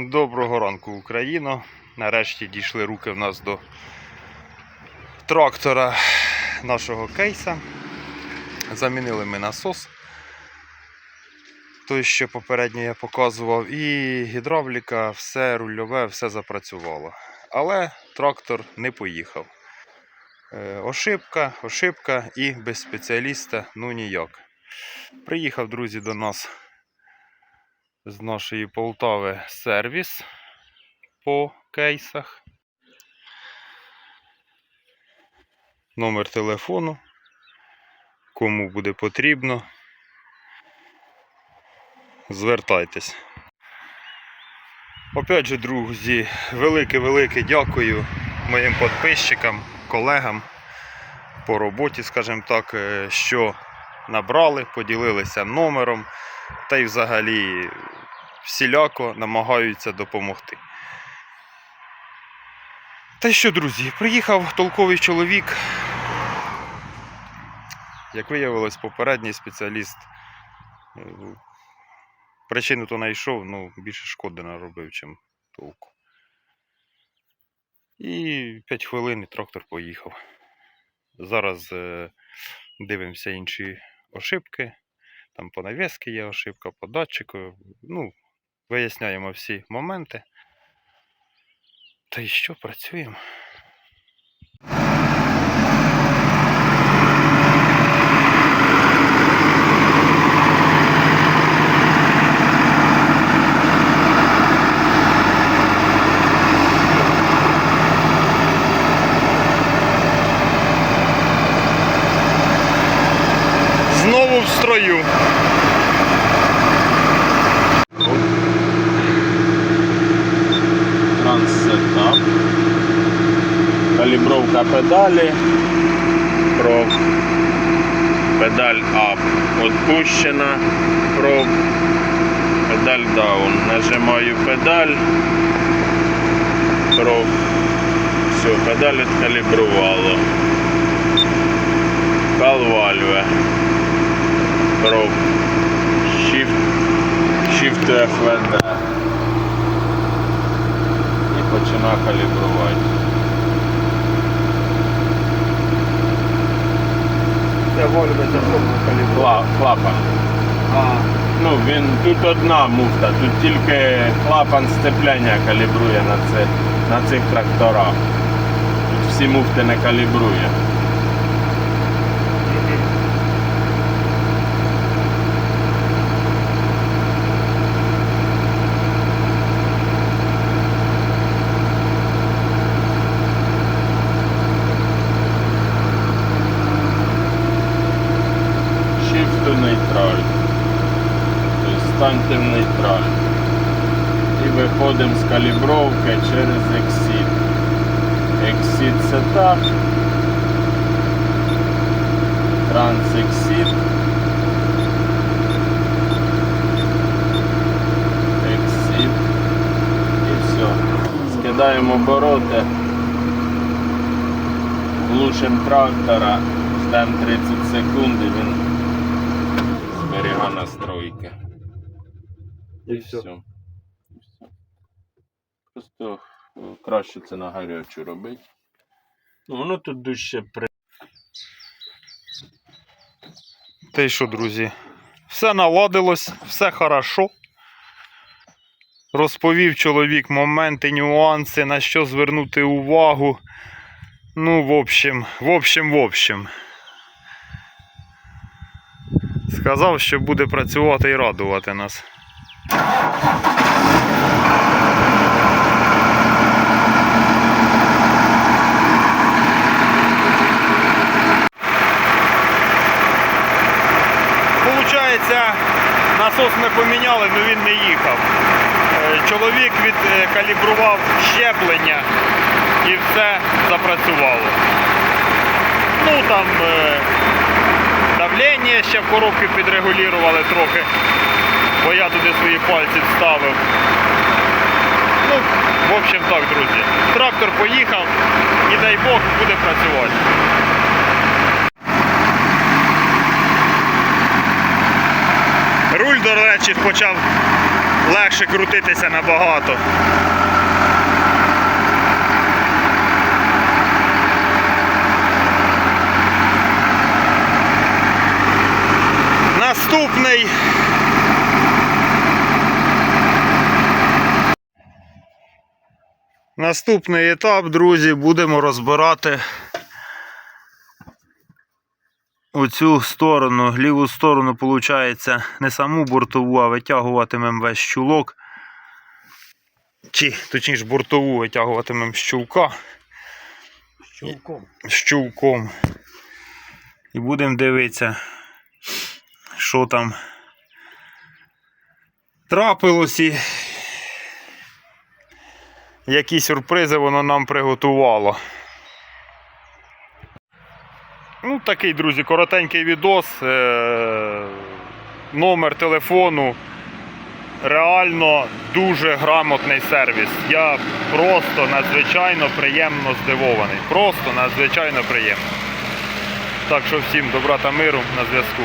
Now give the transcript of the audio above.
Доброго ранку, Україно. Нарешті дійшли руки в нас до трактора нашого кейса. Замінили ми насос. Той, що попередньо я показував, і гідравліка, все рульове, все запрацювало. Але трактор не поїхав. Е, Ошибка, ошибка і без спеціаліста ну ніяк. Приїхав, друзі, до нас з нашої Полтави сервіс по кейсах. Номер телефону. Кому буде потрібно. Звертайтесь. Опять же, друзі, велике-велике дякую моїм підписчикам, колегам по роботі, скажімо так, е, що набрали, поділилися номером та й взагалі всіляко намагаються допомогти. Та що, друзі, приїхав толковий чоловік. Як виявилось, попередній спеціаліст е, причину то знайшов, ну, більше шкоди наробив, чим толку. І 5 хвилин і трактор поїхав. Зараз е, дивимося інші ошибки. Там по нав'язки є ошибка, по датчику. Ну, виясняємо всі моменти. Та й що, працюємо? Знову в строю. Калібровка педалі. Проб. Педаль up відпущена. Проб. Педаль down. Нажимаю педаль. Проб. Все, педаль відкалібрувало. Калвальве. Проб. Shift. Shift FVD. І починає калібрувати. Це вольви за Кла- клапан. А, Ну, він тут одна муфта, тут тільки клапан сцепляння калібрує на, це, на цих тракторах. Тут всі муфти не калібрує. Shift to нейтраль. Станьте в. І виходимо з калібровки через Exit. Exit Setup. Trans Exit. І все. Скидаємо обороти. Глушимо трактора. Ждемо 30 секунд і він зберіга настройки. І все. Все. Просто е, краще це на гарячу робити. Ну, воно тут дужче при. Та й що, друзі? Все наладилось, все хорошо. Розповів чоловік моменти, нюанси, на що звернути увагу. Ну, в общем, в общем, в общем. Сказав, що буде працювати і радувати нас. Получається, насос ми поміняли, але він не їхав. Е, Чоловік відкалібрував щеплення і все запрацювало. Ну там е, давлення ще в коробці підрегулювали трохи, бо я туди свої пальці вставив. Ну, в общем так, друзі. Трактор поїхав і дай Бог буде працювати. Руль, до речі, почав легше крутитися набагато. Наступний. Наступний етап, друзі, будемо розбирати оцю сторону, ліву сторону, виходить, не саму бортову, а витягуватимемо весь щулок. Чи, точніше, бортову витягуватимемо з щулка. З чулком. І будемо дивитися, що там трапилось і які сюрпризи воно нам приготувало. Ну, такий, друзі, коротенький відос. Е- Номер телефону. Реально дуже грамотний сервіс. Я просто надзвичайно приємно здивований. Просто надзвичайно приємно. Так що всім добра та миру на зв'язку.